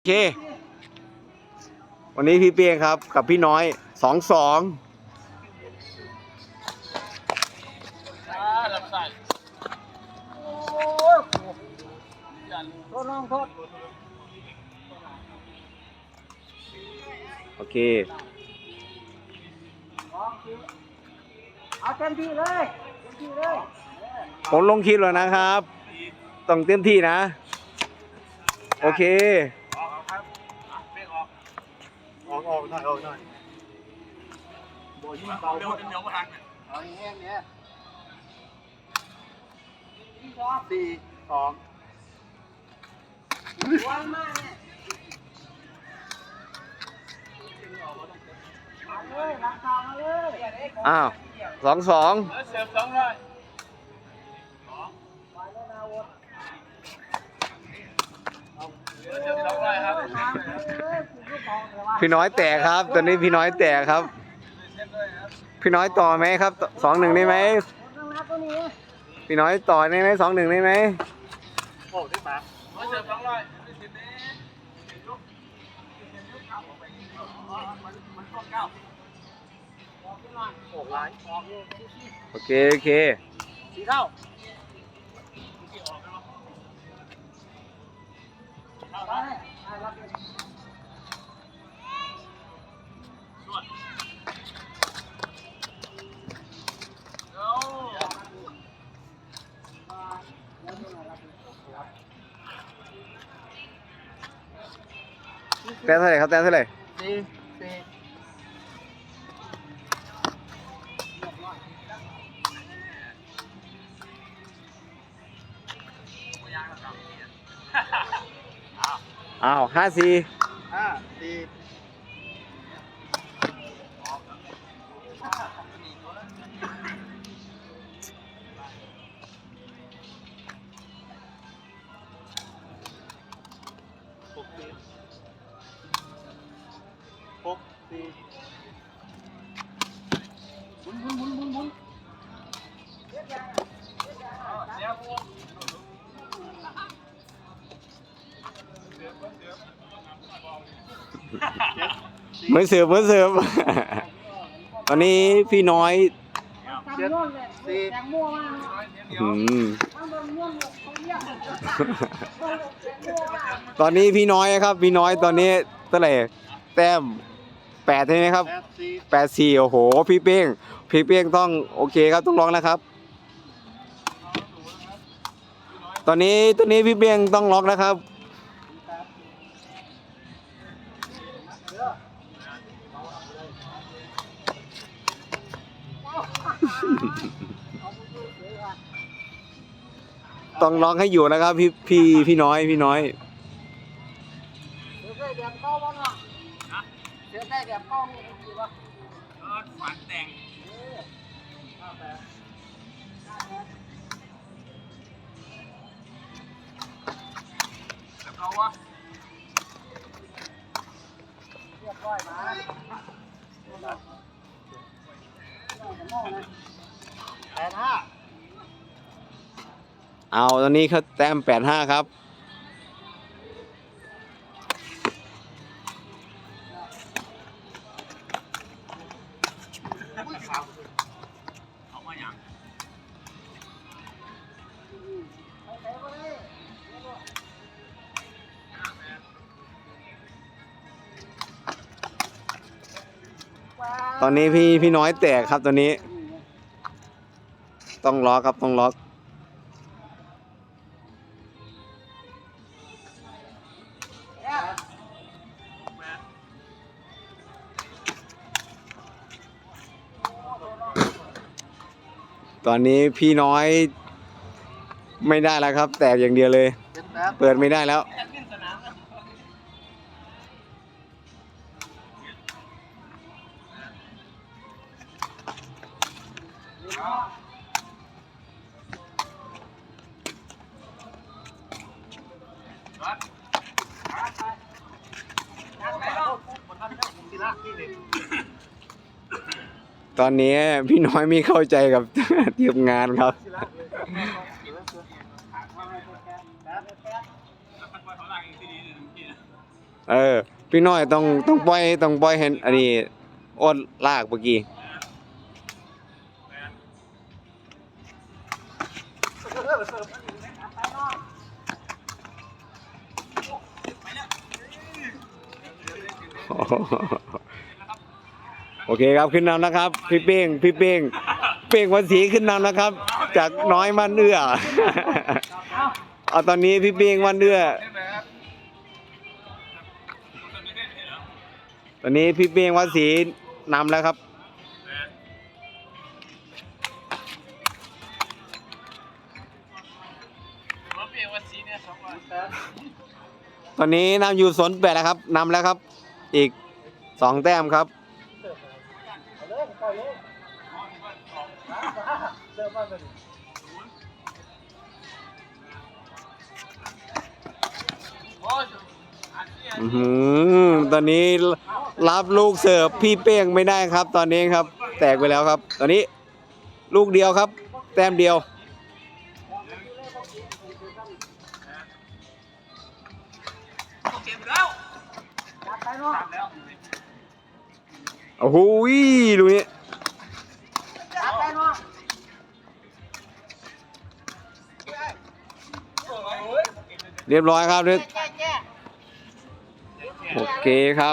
โอเค วันนี้พี่เปียงครับ กับพี่น้อยสองสองรับใส่โอ้ยโทษน้องโทษโอเคเอาเต็มที่เลยเต็มที่เลยผมลงคลิปแล้วนะครับ ต้องเต็มที่นะ โอเค ออกครับเบรกออก ออกออกหน่อยออกหน่อยโบยิ่งเบาเร็วจนเหนียวมาทันเนี่ยเอาอย่างเงี้ยเนี้ยพี่ชอบสี่สองวันมากเนี่ยมาเลยรักษามาเลยอ้าวสองสองแล้วเสียบสองร้อยไปแล้วนะวดเสียบสองร้อยครับถามเลยคุณก็บอกเลยว่า พี่น้อยแตกครับ ตอนนี้พี่น้อยแตกครับ พี่น้อยต่อไหมครับสองหนึ่งได้ไหมพี่น้อยต่อได้ไหมสองหนึ่งได้ไหมโอ้ได้ปะเสียบสองร้อยโอเค โอเคสีเข้า แต้มเท่าไหร่ครับแต้มเท่าไหร่สี่สี่อ้าวห้าสี่ห้าสี่หกสี่ กสี่หมุนหมุนหมุนหมุนหมุนเหมือนเสือเหมือนเสือตอนนี้พี่น้อยทำม่วงเลยแตงม่วงมากอืมทำแบบม่วงหมดงม่วงตอนนี้พี่น้อยครับ พี่น้อยตอนนี้เท่าไหร่แต้ม แปดใช่ไหมครับแปดสี่แปดสี่โอ้โห พี่เป้ง พี่เป้งต้องโอเคครับต้องร้องนะครับ ตอนนี้ตอนนี้พี่เป้งต้องล็อกนะครับ ต้องล็อกให้อยู่นะครับ พี่พี่พี่น้อยพี่น้อย เดี๋ยวได้แบบเก้าบ้างอะ เดี๋ยวได้แบบเก้ามีกี่วะฝันแต่งแต่เขาวะเรียบร้อยมาแปดห้าเอาตอนนี้เขาแต้มแปดห้าครับ ยังตอนนี้พี่พี่น้อยแตกครับตอนนี้ ต้องล็อกครับต้องล็อก ตอนนี้พี่น้อยไม่ได้แล้วครับ แตกอย่างเดียวเลยเจ็ดแปดเปิดไม่ได้แล้วแอ ตอนนี้พี่น้อยไม่เข้าใจกับ ทีมงานครับเออแล้วมันปล่อยเขาหลังอีกทีนี้หนึ่งทีนะเออ พี่น้อยต้องต้องปล่อยต้องปล่อยเห็นอันนี้อดลากเมื่อกี้ โอเคครับขึ้นนำนะครับ พี่เป้งพี่เป้งเป้งวันสีขึ้นนำนะครับ จากน้อยมันเอื้อเอาตอนนี้พี่เป้งวันเอื้อตอนนี้พี่เป้งวันสีนำแล้วครับตอนนี้นำอยู่สนแปดแล้วครับนำแล้วครับ อีกสองแต้มครับ ปล่อยลยเสิร์ฟมาเลยตอนนี้รับลูกเสิร์ฟพี่เป้งไม่ได้ครับ ตอนนี้ครับ แตกไปแล้วครับ ตอนนี้ลูกเดียวครับ แต้มเดียวเก็บแล้ว โอ้โหดูนี่จับไปเนาะเรียบร้อยครับแก้แก้โอเคครับ